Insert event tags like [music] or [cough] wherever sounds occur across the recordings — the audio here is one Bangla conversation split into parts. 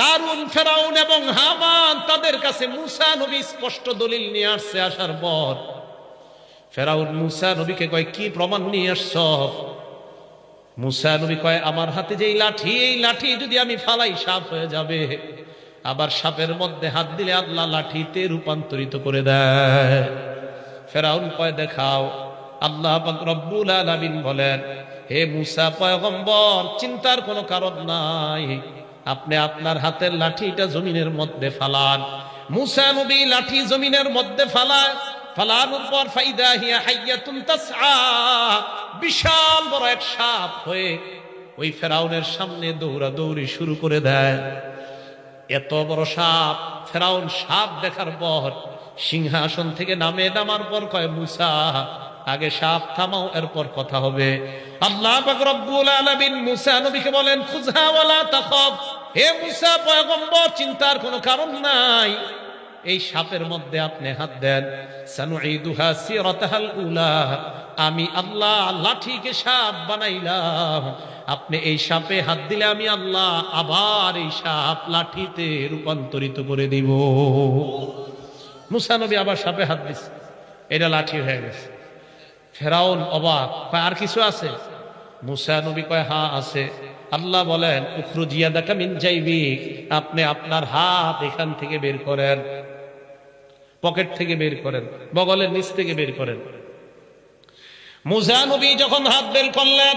কারুন, ফেরাউন এবং হামান তাদের কাছে মুসা নবী স্পষ্ট দলিল নিয়ে আসছে আসার পর। ফেরাউন, মুসা নবীকে কয়, কি প্রমাণ নিয়ে আসছ? মুসা নবী কয়, আমার হাতে যেই লাঠি, এই লাঠি যদি আমি ফালাই, সাপ হয়ে যাবে। আবার সাপের মধ্যে হাত দিলে আল্লাহ লাঠিতে রূপান্তরিত করে দেয়। ফেরাউন কয়, দেখাও। আল্লাহ রব্বুল আলামিন বলেন, হে মুসা পয়গম্বর, চিন্তার কোনো কারণ নাই। আপনি আপনার হাতের লাঠিটা জমিনের মধ্যে ফালান। মুসা নবী লাঠি জমিনের মধ্যে ফালায়। ফালানোর পর ফাইদা হিয়া হাইয়াতুন তাসআ। বিশাল বড় এক সাপ হয়ে ওই ফেরাউনের সামনে দৌড়াদৌড়ি শুরু করে দেয়। এত বড় সাপ, ফেরাউন সাপ দেখার পর সিংহাসন থেকে নামে নামার পর কয়, মুসা, আগে সাপ থামাও, এরপর কথা হবে। আল্লাহ রব্বুল আলামিন মুসা নবীকে বলেন, খুজহা ওয়ালা তাখাফ। হে মুসা পয়গম্বর, চিন্তার কোনো কারণ নাই। এই সাপের মধ্যে আপনি হাত দেন। আমি আল্লাহ লাঠিকে সাপ বানাইলাম। আপনি এই সাপে হাত দিলে আমি আল্লাহ আবার এই সাপ লাঠিতে রূপান্তরিত করে দিব। মুসা নবী আবার সাপে হাত দিছে। এটা লাঠি হয়ে গেছে। ফেরাউন অবাক। আর কিছু আছে? মুসা নবী কয় হা আছে। আল্লাহ বলেন উখরুজিয়া দেখা মিন যাইবিক আপনি আপনার হাত এখান থেকে বের করেন, পকেট থেকে বের করেন, বগলের নিচ থেকে বের করেন। মুজানবী যখন হাত বের করলেন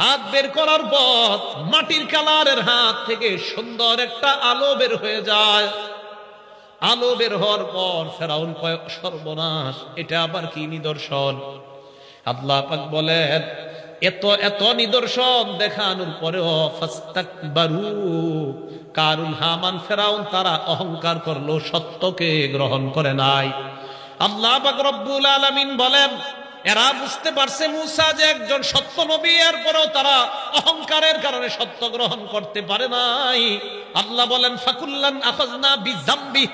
হাত বের করার পর মাটির কালারের হাত থেকে সুন্দর একটা আলো বের হয়ে যায়। আলো বের হওয়ার পর ফেরাউন কয়, সর্বনাশ, এটা আবার কি নিদর্শন? আল্লাহ পাক বলেন, এত এত নিদর্শন দেখানোর পরেও ফাস্তাকবারু, কারুল হামান ফেরাউন তারা অহংকার করল, সত্যকে গ্রহণ করে নাই। আল্লাহ পাক রব্বুল আলামিন বলেন এরা বুঝতে পারছে মুসা যে একজন সত্য নবী, এরপরেও তারা অহংকারের কারণে সত্য গ্রহণ করতে পারে নাই। আল্লাহ বলেন, ফাকুল্লান আখাজনা বিজাম্বি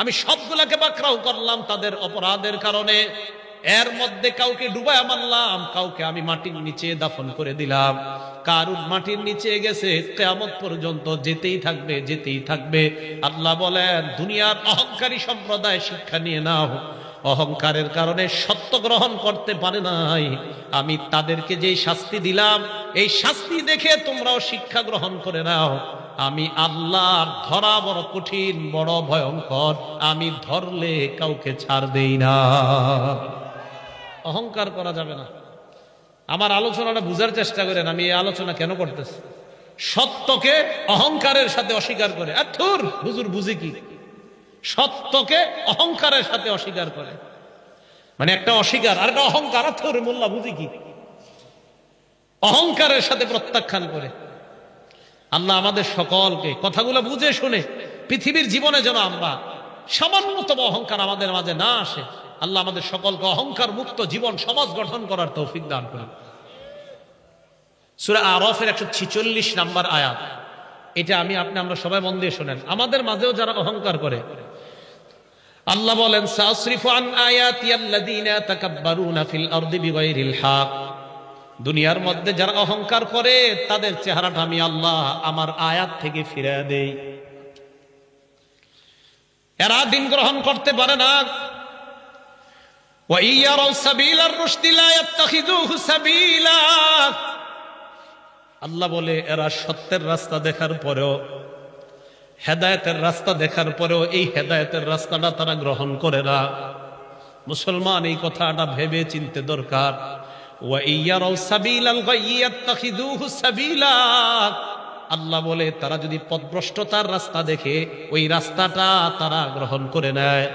আমি সবগুলাকে বাকরাও করলাম তাদের অপরাধের কারণে। এর মধ্যে কাউকে ডুবায় মারলাম, কাউকে আমি মাটির নিচে দাফন করে দিলাম। কারুর মাটির নিচে গেছে, কেয়ামত পর্যন্ত যেতেই থাকবে যেতেই থাকবে। আল্লাহ বলেন, দুনিয়ার অহংকারী সম্প্রদায় শিক্ষা নিয়ে নাও। অহংকারের কারণে সত্য গ্রহণ করতে পারে নাই। আমি তাদেরকে যেই শাস্তি দিলাম, এই শাস্তি দেখে তোমরাও শিক্ষা গ্রহণ করে নাও। আমি আল্লাহর ধরা বড় কঠিন, বড় ভয়ঙ্কর, আমি ধরলে কাউকে ছাড় দেই না। অহংকার করা যাবে না। আমার আলোচনাটা বুঝার চেষ্টা করেন, আমি এই আলোচনা কেন করতেছি? সত্যকে অহংকারের সাথে অস্বীকার করে। আর থুর হুজুর বুঝি কি? সত্যকে অহংকারের সাথে অস্বীকার করে। মানে একটা অস্বীকার, আর একটা অহংকার আর মোল্লা, বুঝি কি? অহংকারের সাথে প্রত্যাখ্যান করে। আল্লাহ আমাদের সকলকে কথাগুলো বুঝে শুনে পৃথিবীর জীবনে যেন আমরা সামান্যতম অহংকার আমাদের মাঝে না আসে, আল্লাহ আমাদের সকলকে অহংকার মুক্ত জীবন সমাজ গঠন করার তৌফিক দান করুন। সুরা আরফের একশো ছিচল্লিশ নাম্বার আয়াত। এটা আমি, আপনি, আমরা সবাই মন দিয়ে শোনেন। আমাদের মাঝেও যারা অহংকার করে আল্লাহ বলেন সাসরিফান আয়াতি আল্লাযীনা তাকাব্বারুনা ফিল আরদি বিগাইরিল হক। দুনিয়ার মধ্যে যারা অহংকার করে, তাদের চেহারাটা আমি আল্লাহ আমার আয়াত থেকে ফিরে দেই। এরা দিন গ্রহণ করতে পারে না। আল্লাহ বলে, এরা সত্যের রাস্তা দেখার পরেও হেদায়তের রাস্তা দেখার পরেও এই হেদায়তের রাস্তাটা তারা গ্রহণ করে না। মুসলমান এই কথাটা ভেবে চিনতে দরকার। আল্লাহ বলে, তারা যদি পথভ্রষ্টতার রাস্তা দেখে, ওই রাস্তাটা তারা গ্রহণ করে নেয়।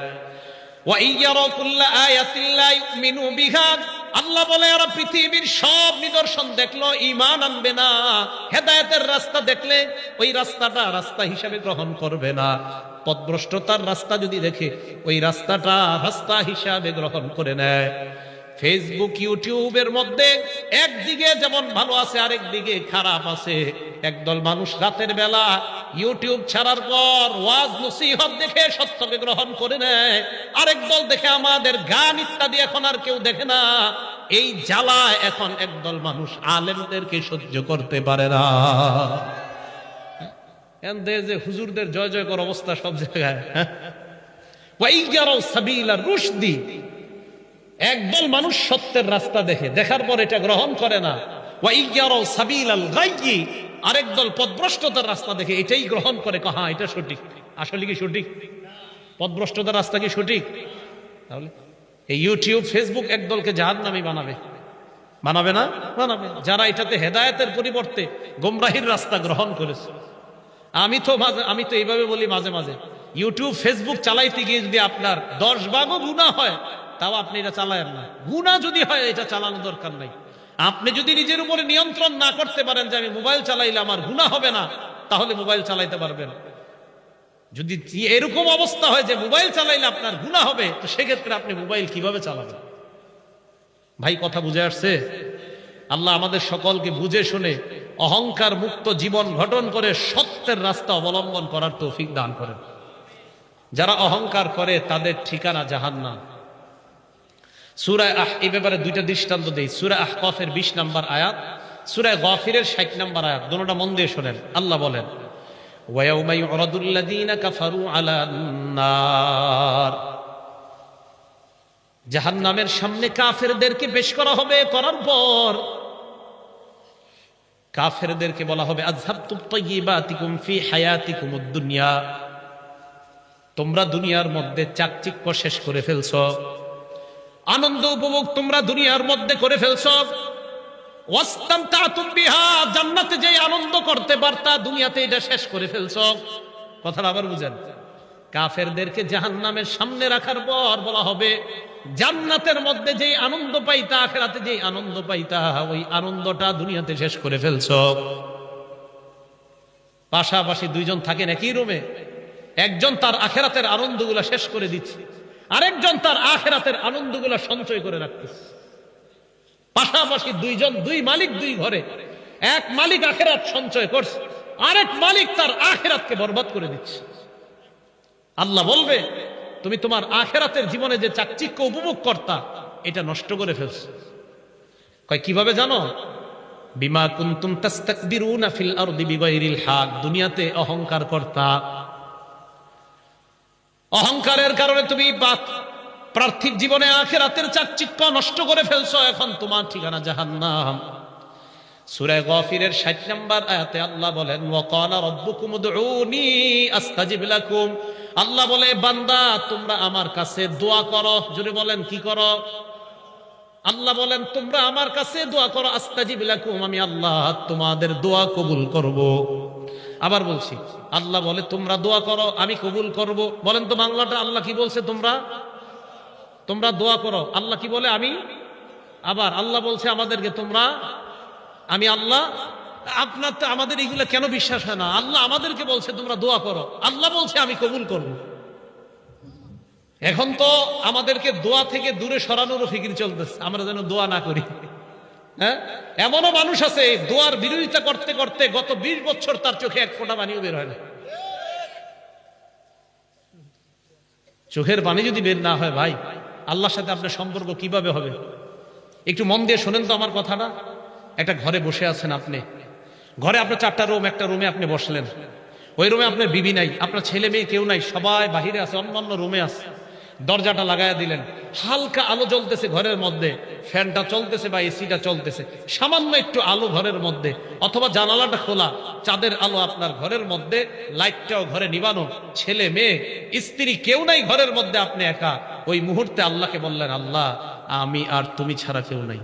আল্লাহ বলে ওরা পৃথিবীর সব নিদর্শন দেখল ইমান আনবে না। হেদায়তের রাস্তা দেখলে ওই রাস্তাটা রাস্তা হিসাবে গ্রহণ করবে না। পদভ্রষ্টতার রাস্তা যদি দেখে, ওই রাস্তাটা রাস্তা হিসাবে গ্রহণ করে নেয়। ফেসবুক ইউটিউবের মধ্যে একদিকে যেমন ভালো আছে, আরেক দিকে খারাপ আছে। একদল মানুষ রাতের বেলা ইউটিউব ছাড়ার পর ওয়াজ নসিহত দেখে সত্যকে গ্রহণ করে নেয়। আরেক দল দেখে আমাদের গান ইত্যাদি এখন আর কেউ দেখে না। এই জ্বালা এখন একদল মানুষ আলেমদেরকে সহ্য করতে পারে না। যে হুজুরদের জয় জয় কর অবস্থা সব জায়গায়। হ্যাঁ? সাবিলা রুশদি। একদল মানুষ সত্যের রাস্তা দেখে, দেখার পর এটা গ্রহণ করে না। আরেক দল পদভ্রষ্টতার রাস্তা দেখে, এটাই গ্রহণ করে। কহা, এটা সঠিক? আসলে কি সঠিক? পদভ্রষ্টতার রাস্তা কি সঠিক? তাহলে এই ইউটিউব, ফেসবুক একদলকে জাহান্নামী বানাবে। বানাবে না? বানাবে যারা এটাতে হেদায়েতের পরিবর্তে গোমরাহির রাস্তা গ্রহণ করেছে। আমি তো মাঝে, আমি তো এইভাবে বলি মাঝে মাঝে। ইউটিউব, ফেসবুক চালাইতে গিয়ে যদি আপনার দশ ভাগও গুণা হয় তাও আপনি এটা চালায়েন না। গুণা যদি হয়, এটা চালানো দরকার নাই। আপনি যদি নিজের উপরে নিয়ন্ত্রণ না করতে পারেন যে আমি মোবাইল চালাইলে আমার গুণা হবে না, তাহলে মোবাইল চালাইতে পারবেন। যদি এরকম অবস্থা হয় যে মোবাইল চালাইলে আপনার গুণা হবে, তো সেক্ষেত্রে আপনি মোবাইল কীভাবে চালাবেন? ভাই, কথা বুঝে আসছে? আল্লাহ আমাদের সকলকে বুঝে শুনে অহংকার মুক্ত জীবন গঠন করে সত্যের রাস্তা অবলম্বন করার তৌফিক দান করেন। যারা অহংকার করে, তাদের ঠিকানা জাহান্নাম। সুরায় আহ এ ব্যাপারে দুইটা দৃষ্টান্ত দিই। সুরা আহ কফের বিশ নম্বর আয়াত সুরায় গফিরের ষাট নম্বর আয়াত দুটা মন দিয়ে শোনেন। আল্লাহ বলেন জাহান নামের সামনে কাফেরদেরকে পেশ করা হবে করার পর, কাফেরদেরকে বলা হবে তোমরা দুনিয়ার মধ্যে চাকচিক্য শেষ করে ফেলছ। আনন্দ উপভোগ তোমরা দুনিয়ার মধ্যে করে ফেলছো। জান্নাতে যে আনন্দ করতে পারতা দুনিয়াতে এটা শেষ করে ফেলছো। কথাটা আবার বুঝেন। কাফেরদেরকে জাহান্নামের সামনে রাখার পর বলা হবে, জান্নাতের মধ্যে যে আনন্দ পাইতা, আখেরাতে যে আনন্দ পাইতা, ওই আনন্দটা দুনিয়াতে শেষ করে ফেলছো। পাশাপাশি দুইজন থাকেন একই রুমে? একজন তার আখেরাতের আনন্দগুলা শেষ করে দিচ্ছে। আরেকজন তার আখেরাতের আনন্দগুলা সঞ্চয় করে রাখতেছে। পাশাপাশি দুইজন, দুই মালিক দুই ঘরে। এক মালিক আখেরাত সঞ্চয় করছে, আরেক মালিক তার আখেরাতকে বরবাদ করে দিচ্ছে। আল্লাহ বলবে, তুমি তোমার আখেরাতের জীবনে যে চাকচিক্য উপভোগ করতা, এটা নষ্ট করে ফেলছো। কয়, কীভাবে জানো? বিমা কুনতুম তাস্তাকবিরুনা ফিল আরদি বিগাইরিল হক। দুনিয়াতে অহংকার করতা অহংকারের কারণে তুমি পার্থিব জীবনে আখেরাতের চাকচিক্য নষ্ট করে ফেলছো, এখন তোমার ঠিকানা জাহান্নাম। সূরা গফিরের 60 নম্বর আয়াতে আল্লাহ বলেন লাকুম। আল্লাহ বলে, বান্দা, তোমরা আমার কাছে দোয়া করো। জোরে বলেন, কি করো? আল্লাহ বলেন, তোমরা আমার কাছে দোয়া করো, আস্তাজিব লাকুম, আমি আল্লাহ তোমাদের দোয়া কবুল করব। আবার বলছি, আল্লাহ বলে, তোমরা দোয়া করো, আমি কবুল করব। বলেন তো বাংলাটা, আল্লাহ কি বলছে তোমরা? তোমরা দোয়া করো, আল্লাহ কি বলে, আমি? আবার আল্লাহ বলছে আমাদেরকে, তোমরা? আমি আল্লাহ, আপনার তো আমাদের এগুলো কেন বিশ্বাস হয় না? আল্লাহ আমাদেরকে বলছে, তোমরা দোয়া করো। আল্লাহ বলছে, আমি কবুল করব। এখন তো আমাদেরকে দোয়া থেকে দূরে সরানোরও ফিকির চলতেছে, আমরা যেন দোয়া না করি। হ্যাঁ? এমনও মানুষ আছে দোয়ার বিরোধিতা করতে করতে গত বিশ বছর তার চোখে এক ফোঁটা পানিও বের হয় না। চোখের পানি যদি বের না হয় ভাই, আল্লাহর সাথে আপনার সম্পর্ক কীভাবে হবে? একটু মন দিয়ে শোনেন তো আমার কথাটা। একটা ঘরে বসে আছেন আপনি। ঘরে আপনার চারটা রুম, একটা রুমে আপনি বসলেন। ওই রুমে আপনার বিবি নাই, আপনার ছেলে মেয়ে কেউ নাই, সবাই বাহিরে আছে, অন্যান্য রুমে আছে। দরজাটা লাগাইয়া দিলেন। হালকা আলো জ্বলতেছে ঘরের মধ্যে, ফ্যানটা চলতেছে বা এসিটা চলতেছে। সামান্য একটু আলো ঘরের মধ্যে, অথবা জানালাটা খোলা, চাঁদের আলো আপনার ঘরের মধ্যে, লাইটটাও ঘরে নিবানো। ছেলে, মেয়ে, স্ত্রী কেউ নাই ঘরের মধ্যে আপনি একা। ওই মুহূর্তে আল্লাহকে বললেন, আল্লাহ, আমি আর তুমি ছাড়া কেউ নাই।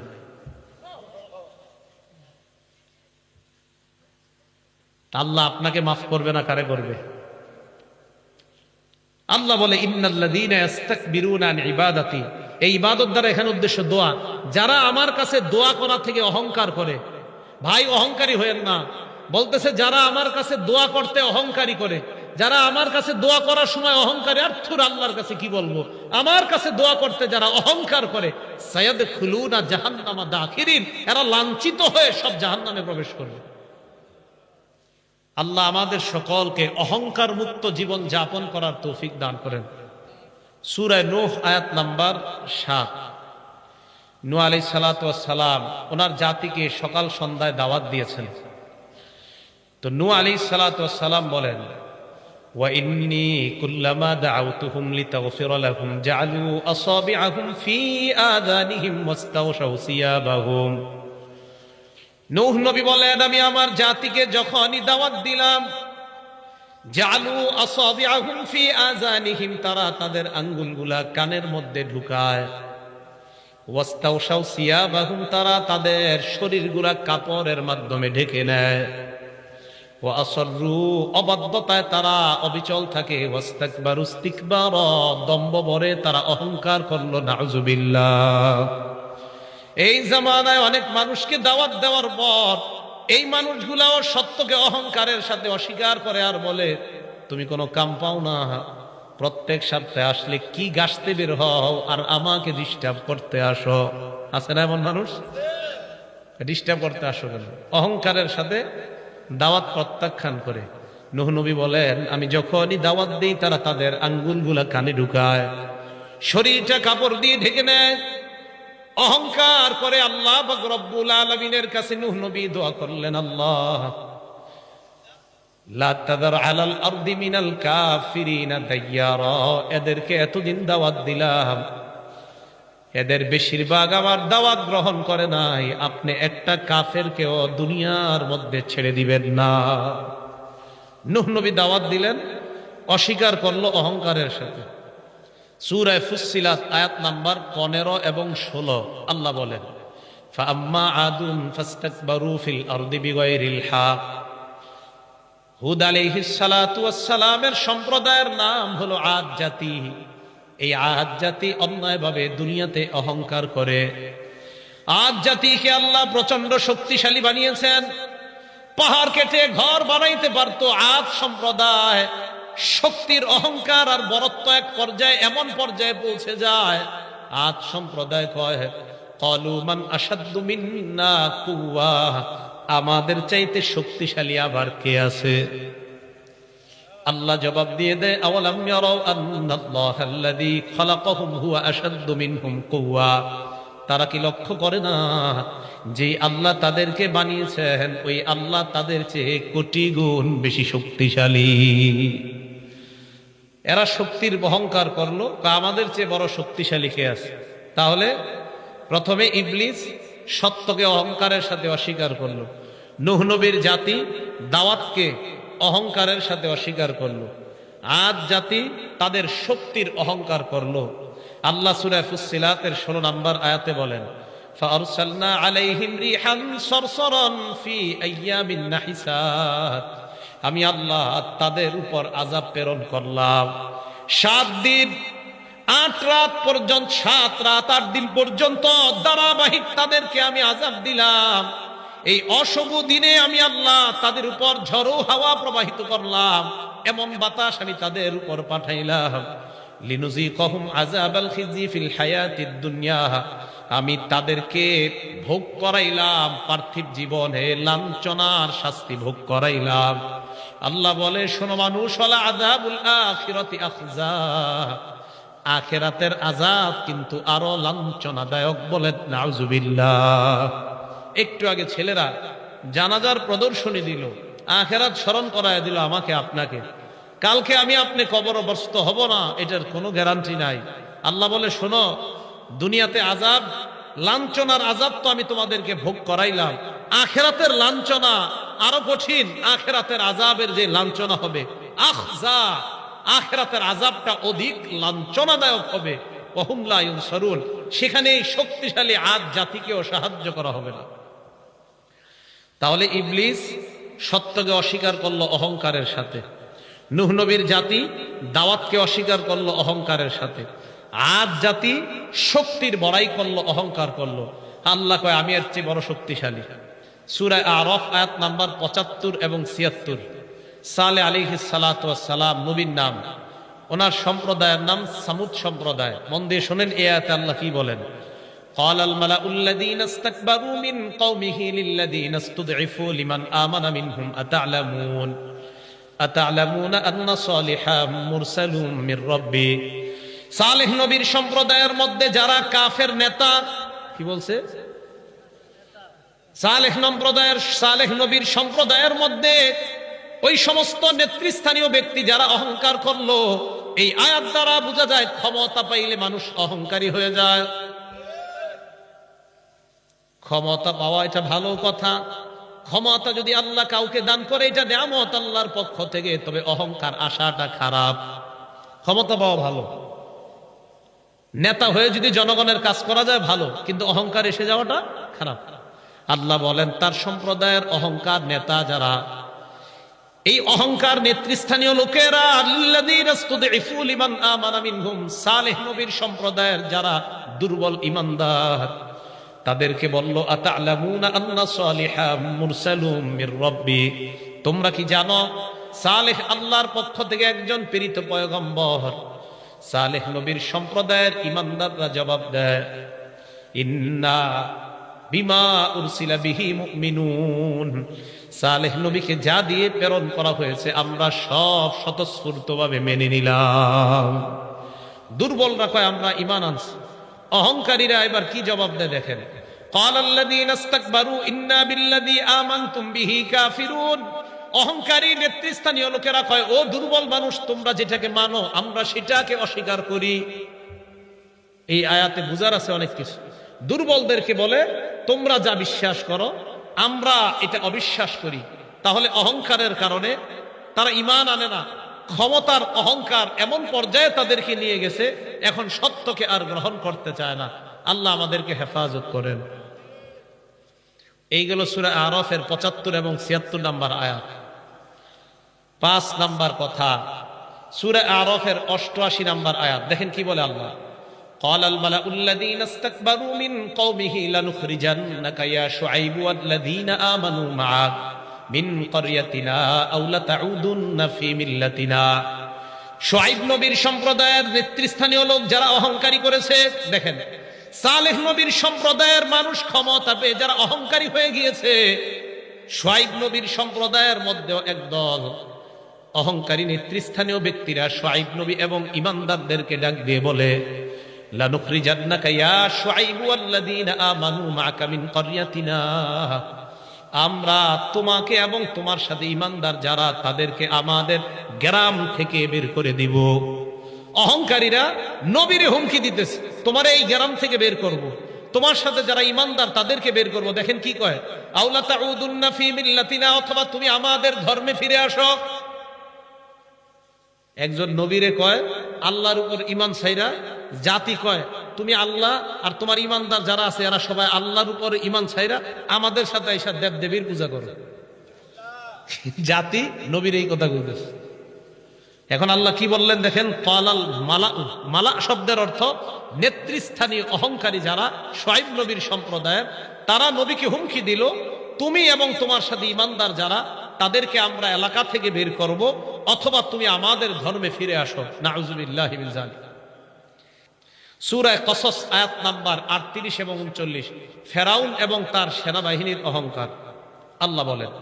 আল্লাহ আপনাকে মাফ করবে না, কারে করবে? আল্লাহ বলে ইবাদাতি। এই ইবাদত দ্বারা এখানে উদ্দেশ্য দোয়া। যারা আমার কাছে দোয়া করা থেকে অহংকার করে, ভাই, অহংকারী হয়েন না। বলতেছে, যারা আমার কাছে দোয়া করতে অহংকারী করে, যারা আমার কাছে দোয়া করার সময় অহংকারী, আর থুর আল্লাহর কাছে কি বলব? আমার কাছে দোয়া করতে যারা অহংকার করে সৈয়দ খুলুনা জাহান্নামা দাখিরিন। এরা লাঞ্ছিত হয়ে সব জাহান্নামে প্রবেশ করবে। আল্লাহ আমাদের সকলকে অহংকার মুক্ত জীবন যাপন করার তৌফিক দান করেন সুরায় নোহ আয়াত নাম্বার সাত নু আলি সালাম ওনার জাতিকে সকাল সন্ধ্যায় দাওয়াত দিয়েছেন তো নু আলি সালাম বলেন وإني كلما دعوتهم لتغفر لهم جعلوا أصابعهم في آذانهم واستغشوا ثيابهم নূহ নবী বলেন, আমি আমার জাতিকে যখনই দাওয়াত দিলাম, জালু আসাবিআহুম ফি তারা তাদের আঙ্গুলগুলা কানের মধ্যে ঢুকায়। ওয়াস্তাউশাউ সিয়াবাহুম, তারা তাদের শরীরগুলা কাপড়ের মাধ্যমে ঢেকে নেয়। ও তারা অবিচল থাকে। তারা অহংকার করল, নাউজুবিল্লাহ। এই জামানায় অনেক মানুষকে দাওয়াত দেওয়ার পর এই মানুষগুলাও সত্যকে অহংকারের সাথে অস্বীকার করে আর বলে, তুমি কোনো কাম পাও না। প্রত্যেক সপ্তাহে আসলে কি গাছতে বের হও আর আমাকে ডিস্টার্ব করতে আসো। আছে না এমন মানুষ? ডিস্টার্ব করতে আসো কেন? অহংকারের সাথে দাওয়াত প্রত্যাখ্যান করে। নুহ নবী বলেন, আমি যখনই দাওয়াত দিই, তারা তাদের আঙ্গুলগুলা কানে ঢুকায়, শরীরটা কাপড় দিয়ে ঢেকে নেয় অহংকার করে আল্লাহ রব্বুল আলমিনের কাছে নুহ নবী দোয়া করলেন, আল্লাহ এদেরকে এতদিন দাওয়াত দিলাম। এদের বেশিরভাগ দাওয়াত গ্রহণ করে নাই। আপনি একটা কাফেরকেও দুনিয়ার মধ্যে ছেড়ে দিবেন না। নুহ নবী দাওয়াত দিলেন, অস্বীকার করল অহংকারের সাথে। সুরায় ফুসিলাত আয়াত নাম্বার পনেরো এবং ষোলো। আল্লাহ বলেন সম্প্রদায়ের নাম হলো আদ জাতি। এই জাতি দুনিয়াতে অহংকার করে। আদ জাতিকে আল্লাহ প্রচণ্ড শক্তিশালী বানিয়েছেন। পাহাড় কেটে ঘর বানাইতে পারতো আদ সম্প্রদায়। শক্তির অহংকার আর বরত্ব এক পর্যায়ে, এমন পর্যায়ে পৌঁছে যায়। আজ সম্প্রদায় কয় কলুমান মিন্না কুয়া আমাদের চাইতে শক্তিশালী আবার কে আছে? আল্লাহ জবাব দিয়ে দেয় হুয়া তারা কি লক্ষ্য করে না? যে আল্লাহ তাদেরকে বানিয়েছেন, ওই আল্লাহ তাদের চেয়ে কোটি গুণ বেশি শক্তিশালী। এরা শক্তির অহংকার করলো তা আমাদের চেয়ে বড় শক্তিশালী কে আছে তাহলে প্রথমে ইবলিস সত্যকে অহংকারের সাথে অস্বীকার করলো নুহ নবীর জাতি দাওয়াতকে অহংকারের সাথে অস্বীকার করলো আজ জাতি তাদের শক্তির অহংকার করলো আল্লাহ সুরা ফুসিলাতের ষোলো নম্বর আয়াতে বলেন فأرسلنا عليهم ريحا صرصرا في أيام نحسات আমি আল্লাহ তাদের উপর আজাব প্রেরণ করলাম। সাত দিন, আট রাত পর্যন্ত, সাত রাত আট দিন পর্যন্ত ধারাবাহিক তাদেরকে আমি আজাব দিলাম। এই অশুভ দিনে আমি আল্লাহ তাদের উপর ঝড়ো হাওয়া প্রবাহিত করলাম। এমন বাতাস আমি তাদের উপর পাঠাইলাম। লিনুজি কহুম আজাব আল খিজি ফিল হায়াতিদ দুনিয়া। আমি তাদেরকে ভোগ করাইলাম, পার্থিব জীবনে লাঞ্ছনার শাস্তি ভোগ করাইলাম। আল্লাহ বলে, শোনো মানুষ আখেরাতের আজাব কিন্তু আরও লাঞ্ছনাদায়ক বলে একটু আগে ছেলেরা জানাজার প্রদর্শনী দিল, আখেরাত স্মরণ করায় দিল আমাকে, আপনাকে। কালকে আমি আপনি কবরবস্ত হব না, এটার কোনো গ্যারান্টি নাই। আল্লাহ বলে, শোনো, দুনিয়াতে আজাব লাঞ্ছনার আজাব তো আমি তোমাদেরকে ভোগ করাইলাম। আখেরাতের লাঞ্ছনা আরও কঠিন আখেরাতের আজাবের যে লাঞ্ছনা হবে। আখজা, আখেরাতের আজাবটা অধিক লাঞ্ছনাদায়ক হবে। সরুন সেখানে শক্তিশালী আজ জাতিকেও সাহায্য করা হবে না। তাহলে ইবলিস সত্যকে অস্বীকার করল অহংকারের সাথে। নুহ নবীর জাতি দাওয়াতকে অস্বীকার করল অহংকারের সাথে। আজ জাতি শক্তির বড়াই করল, অহংকার করল। আল্লাহ কয়, আমি এর চেয়ে বড় শক্তিশালী। সুরায় আরফ আয়াত নাম্বার পঁচাত্তর এবং ছিয়াত্তর সালে আলী সালাম নবীর নাম ওনার সম্প্রদায়ের নাম সামুদ সম্প্রদায় মন দিয়ে শোনেন এ আয়াতে আল্লাহ কি বলেন قال الملأ الذين استكبروا من قومه للذين استضعفوا لمن آمن منهم أتعلمون أتعلمون أن صالحا مرسل من ربي সালেহ নবীর সম্প্রদায়ের মধ্যে যারা কাফের নেতা কি বলছে সালেহ সম্প্রদায়ের সালেহ নবীর সম্প্রদায়ের মধ্যে ওই সমস্ত নেতৃস্থানীয় ব্যক্তি যারা অহংকার করল, এই আয়াত দ্বারা বোঝা যায় ক্ষমতা পাইলে মানুষ অহংকারী হয়ে যায়। ক্ষমতা পাওয়া এটা ভালো কথা। ক্ষমতা যদি আল্লাহ কাউকে দান করে, এটা নেয়ামত আল্লাহর পক্ষ থেকে, তবে অহংকার আসাটা খারাপ। ক্ষমতা পাওয়া ভালো। নেতা হয়ে যদি জনগণের কাজ করা যায়, ভালো। কিন্তু অহংকার এসে যাওয়াটা খারাপ। আল্লাহ বলেন, তার সম্প্রদায়ের অহংকার নেতা যারা, এই অহংকার নেতৃস্থানীয় লোকেরা সম্প্রদায়ের যারা দুর্বল ঈমানদার তাদেরকে বলল রাব্বি, তোমরা কি জানো, সালেহ আল্লাহর পক্ষ থেকে একজন প্রেরিত পয়গম্বর, সালেহ নবীর সম্প্রদায়ের ঈমানদাররা জবাব দেয়, ইন্না বিমা উরসিলা বিহি মুমিনুন সালেহ নবীকে যা দিয়ে প্রেরণ করা হয়েছে আমরা সব স্বতঃস্ফূর্তভাবে মেনে নিলাম দুর্বলরা কয় আমরা ইমান আনছি অহংকারীরা এবার কি জবাব দেয় দেখেন قال الذين استكبروا إنا بالذي آمنتم به كافرون অহংকারী নেতৃস্থানীয় লোকেরা কয় ও দুর্বল মানুষ তোমরা যেটাকে মানো আমরা সেটাকে অস্বীকার করি এই আয়াতে বুঝার আছে অনেক কিছু দুর্বলদেরকে বলে, তোমরা যা বিশ্বাস করো, আমরা এটা অবিশ্বাস করি। তাহলে অহংকারের কারণে তারা ইমান আনে না। ক্ষমতার অহংকার এমন পর্যায়ে তাদেরকে নিয়ে গেছে, এখন সত্যকে আর গ্রহণ করতে চায় না। আল্লাহ আমাদেরকে হেফাজত করেন। এইগুলো সুরা আরফের পঁচাত্তর এবং ছিয়াত্তর নাম্বার আয়াত। পাঁচ নাম্বার কথা, সুরে আরফের অষ্টআশি নাম্বার আয়াত। দেখেন কি বলে আল্লাহ? قال الملأ الذين استكبروا من قومه لنخرجنك يا شعيب والذين آمنوا معك من قريتنا أو لتعودن في ملتنا শোয়াইব নবীর সম্প্রদায়ের নেতৃস্থানীয় লোক যারা অহংকারী করেছে দেখেন সালেহ নবীর সম্প্রদায়ের মানুষ ক্ষমতা পেয়ে যারা অহংকারী হয়ে গিয়েছে শোয়াইব নবীর সম্প্রদায়ের মধ্যেও একদল অহংকারী নেতৃস্থানীয় ব্যক্তিরা শোয়াইব নবী এবং ইমানদারদেরকে ডাক দিয়ে বলে আমরা তোমাকে এবং তোমার সাথে ইমানদার যারা, তাদেরকে আমাদের গ্রাম থেকে বের করে দিব। অহংকারীরা নবীরে হুমকি দিতেছে, তোমার এই গ্রাম থেকে বের করব। তোমার সাথে যারা ইমানদার তাদেরকে বের করব। দেখেন কি কয়? আউলা তুমি আমাদের ধর্মে ফিরে আসো। একজন নবীরে কয়, আল্লাহর উপর ইমান সাইরা জাতি কয়, তুমি আল্লাহ আর তোমার ইমানদার যারা আছে, এরা সবাই আল্লাহর উপর ইমান ছাইরা আমাদের সাথে এসা দেব দেবীর পূজা করো। [laughs] জাতি নবীর এই কথা কইতেছে এখন আল্লাহ কি বললেন দেখেন পালাল মালা মালা শব্দের অর্থ নেতৃস্থানীয় অহংকারী যারা সোয়াইব নবীর সম্প্রদায়ের, তারা নবীকে হুমকি দিল, তুমি এবং তোমার সাথে ইমানদার যারা, তাদেরকে আমরা এলাকা থেকে বের করব অথবা তুমি আমাদের ধর্মে ফিরে আসো নাউজুবিল্লাহ সুরায় কসস আয়াত নাম্বার আটত্রিশ এবং উনচল্লিশ ফেরাউন এবং তার সেনাবাহিনীর অহংকার আল্লাহ বলেন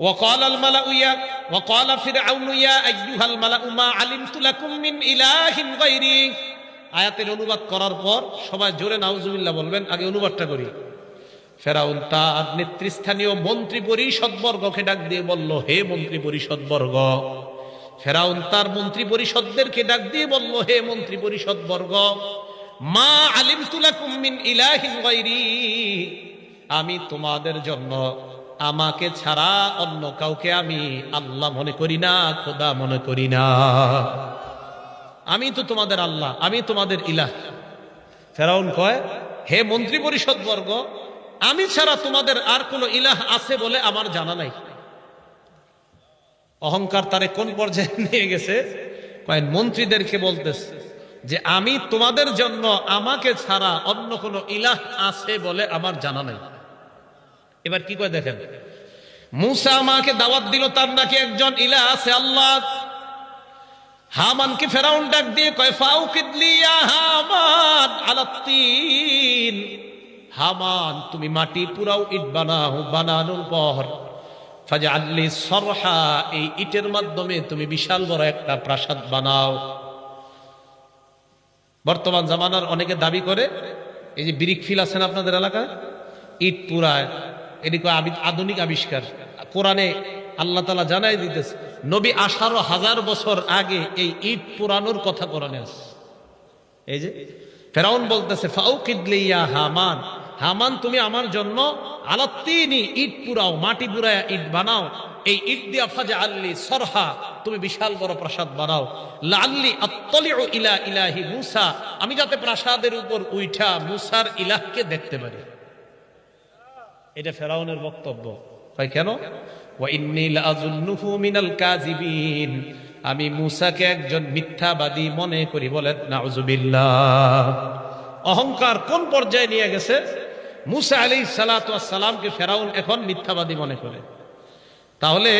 وقال الملأ يا وقال فرعون يا أيها الملأ ما علمت لكم من إله غيري আয়াতের অনুবাদ করার পর সবাই জোরে নাউজুবিল্লাহ বলবেন আগে অনুবাদটা করি ফেরাউন তার নেতৃস্থানীয় মন্ত্রী পরিষদ বর্গকে ডাক দিয়ে বলল, হে মন্ত্রী পরিষদ বর্গ। ফেরাউন তার মন্ত্রী পরিষদদেরকে ডাক দিয়ে বলল, হে মন্ত্রী পরিষদ বর্গ, মা আলিম তুলাকুম মিন ইলাহিন আমি তোমাদের জন্য আমাকে ছাড়া অন্য কাউকে আমি আল্লাহ মনে করি না, খোদা মনে করি না। আমি তো তোমাদের আল্লাহ, আমি তোমাদের ইলাহ। ফেরাউন কয়, হে মন্ত্রী পরিষদ বর্গ আমি ছাড়া তোমাদের আর কোনো ইলাহ আছে বলে আমার জানা নাই। অহংকার তারে কোন পর্যায়ে [laughs] নিয়ে গেছে? কয়েক মন্ত্রীদেরকে বলতেছে যে, আমি তোমাদের জন্য আমাকে ছাড়া অন্য কোনো ইলাহ আছে বলে আমার জানা নাই। এবার কি করে দেখেন? মুসা আমাকে দাওয়াত দিল, তার নাকি একজন ইলা আছে আল্লাহ? হামানকে ফেরাউন ডাক দিয়ে কয় ইয়া হামান আলাত্তিন। হামান, তুমি মাটি পুরাও ইট বানাও, বানানোর পর। ফাজা আল্লি সরহা, এই ইটের মাধ্যমে তুমি বিশাল বড় একটা প্রাসাদ বানাও। বর্তমান জামানার অনেকে দাবি করে, এই যে ব্রিক ফিল আছেন আপনাদের এলাকায়? ইট পুরায়, এদিকে আধুনিক আবিষ্কার। কোরআনে আল্লাহ তালা জানাই দিতেছে, নবী আঠারো হাজার বছর আগে এই ইট পুরানোর কথা কোরআনে আছে। এই যে ফেরাউন বলতেছে, ফাউকিদলিয়া হামান হামান, তুমি আমার জন্য আলাত্তিনি ইট পুরাও, মাটি পুরায়া ইট বানাও। এই ইট দিয়া ফাজা আল্লি সরহা, তুমি বিশাল বড় প্রাসাদ বানাও। লাল্লি আত্তলিউ ইলা ইলাহি মুসা, আমি যাতে প্রাসাদের উপর উইঠা মুসার ইলাহকে দেখতে পারি। এটা ফেরাউনের বক্তব্য। তাই কেন? আমি মুসাকে একজন মিথ্যাবাদী মনে করি, বলেন অহংকার কোন পর্যায়ে নিয়ে গেছে? মুসা আলী সালাতামকে ফেরাউন এখন মিথ্যাবাদী মনে করে। তাহলে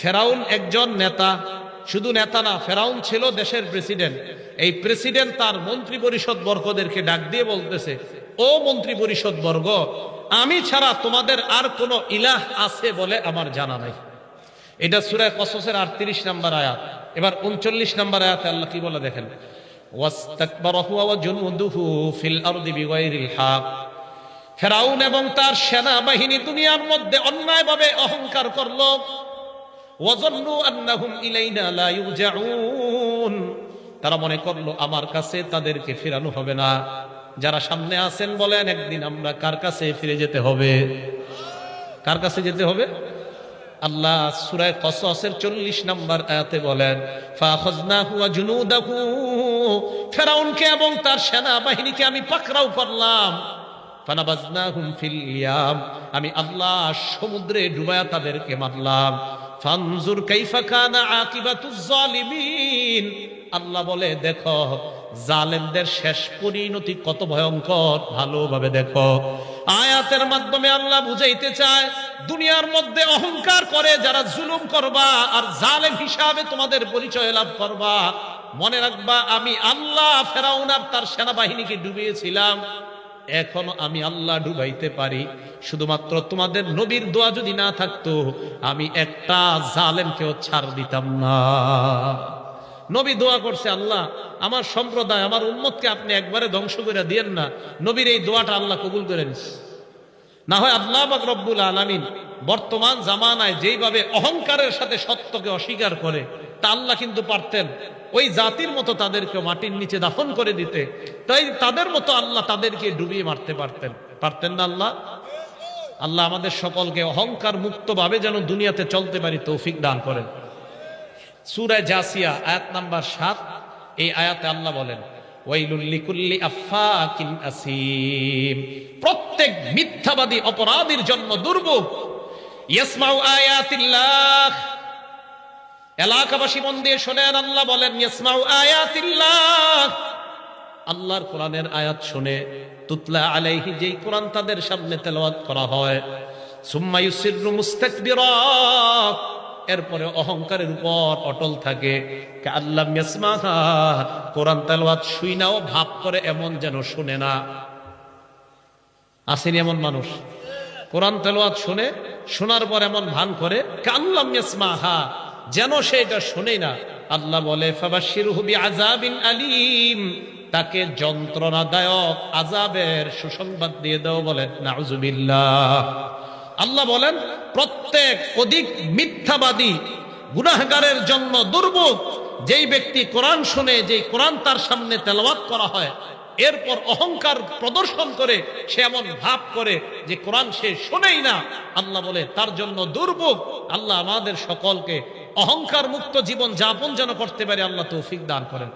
ফেরাউন একজন নেতা, শুধু নেতা না, ফেরাউন ছিল দেশের প্রেসিডেন্ট। এই প্রেসিডেন্ট তার মন্ত্রী পরিষদ বর্গদেরকে ডাক দিয়ে বলতেছে, ও মন্ত্রী পরিষদ বর্গ, আমি ছাড়া তোমাদের আর কোনো ইলাহ আছে বলে আমার জানা নাই। এটা সুরায় কসসের আটত্রিশ নাম্বার আয়াত। এবার উনচল্লিশ নাম্বার আয়াতে আল্লাহ কি বলে দেখেন? ওয়াস্তাকবারা হুয়া ওয়া জুনুদুহু ফিল আরদি বিগাইরিল হক। ফেরাউন এবং তার সেনাবাহিনী দুনিয়ার মধ্যে অন্যায়ভাবে অহংকার করল। তারা মনে করল, আমার কাছে তাদেরকে ফেরানো হবে না। যারা সামনে আছেন বলেন, একদিন আমরা কার কাছে ফিরে যেতে হবে? কার কাছে যেতে হবে? আল্লাহ সুরায় কসসের চল্লিশ নম্বর আয়াতে বলেন ফেরাউনকে এবং তার সেনাবাহিনীকে আমি পাকড়াও করলাম। আমি আল্লাহ সমুদ্রে ডুবায়া তাদেরকে মারলাম। ফানজুর কাইফা কানা আকিবাতুজ আল্লাহ বলে, দেখো, জালেমদের শেষ পরিণতি কত ভয়ঙ্কর। ভালোভাবে দেখো। আয়াতের মাধ্যমে আল্লাহ বুঝাইতে চায়, দুনিয়ার মধ্যে অহংকার করে যারা জুলুম করবা আর জালেম হিসাবে তোমাদের পরিচয় লাভ করবা। মনে রাখবা, আমি আল্লাহ ফেরাউন আর তার সেনাবাহিনীকে ডুবিয়েছিলাম। এখনও আমি আল্লাহ ডুবাইতে পারি। শুধুমাত্র তোমাদের নবীর দোয়া যদি না থাকতো, আমি একটা জালেমকেও ছাড় দিতাম না। নবী দোয়া করছে, আল্লাহ, আমার সম্প্রদায়, আমার উম্মতকে আপনি একবারে ধ্বংস করে দিয়েন না। নবীর এই দোয়াটা আল্লাহ কবুল করে নিস। না হয় আল্লাহ বাক রব্বুল আলমিন বর্তমান জামানায় যেইভাবে অহংকারের সাথে সত্যকে অস্বীকার করে, তা আল্লাহ কিন্তু পারতেন। ওই জাতির মতো তাদেরকে মাটির নিচে দাফন করে দিতে। তাই তাদের মতো আল্লাহ তাদেরকে ডুবিয়ে মারতে পারতেন। পারতেন না আল্লাহ? আল্লাহ আমাদের সকলকে অহংকার মুক্তভাবে যেন দুনিয়াতে চলতে পারি তৌফিক দান করেন। সুরায় জাসিয়া, আয়াত নাম্বার সাত, এই আয়াতে আল্লাহ বলেন প্রত্যেক মিথ্যাবাদী অপরাধীর জন্য দুর্ভোগ। ইয়াসমাউ আয়াতিল্লাহ। এলাকাবাসী মন দিয়ে শোনেন, আল্লাহ বলেন আয়াতিল্লাহ। আল্লাহর কোরআনের আয়াত শুনে তুতলা আলাইহি, যেই কোরআন তাদের সামনে তেলাওয়াত করা হয়, সুম্মা ইউসিররু মুস্তাকবিরা। এরপরে অহংকারের উপর অটল থাকে আল্লাহ মেসমাহা কোরআন তেলাওয়াত শুই নাও, ভাব করে এমন যেন শুনে না। আসেনি এমন মানুষ? কোরআন তেলাওয়াত শুনে, শোনার পর এমন ভান করে কাল্লাম মেসমাহা যেন সে এটা শুনে না। আল্লাহ বলে আলিম। তাকে যন্ত্রণাদায়ক আজাবের সুসংবাদ দিয়ে দাও বলেন আল্লাহ বলেন, প্রত্যেক অধিক মিথ্যাবাদী গুনাহগারের জন্য দুর্ভোগ। যেই ব্যক্তি কোরআন শুনে, যেই কোরআন তার সামনে তেলাওয়াত করা হয় এরপর অহংকার প্রদর্শন করে সে এমন ভাব করে যে কোরআন সে শোনেই না। আল্লাহ বলে, তার জন্য দুর্ভোগ। আল্লাহ আমাদের সকলকে অহংকার মুক্ত জীবন যাপন যেন করতে পারে, আল্লাহ তৌফিক দান করেন।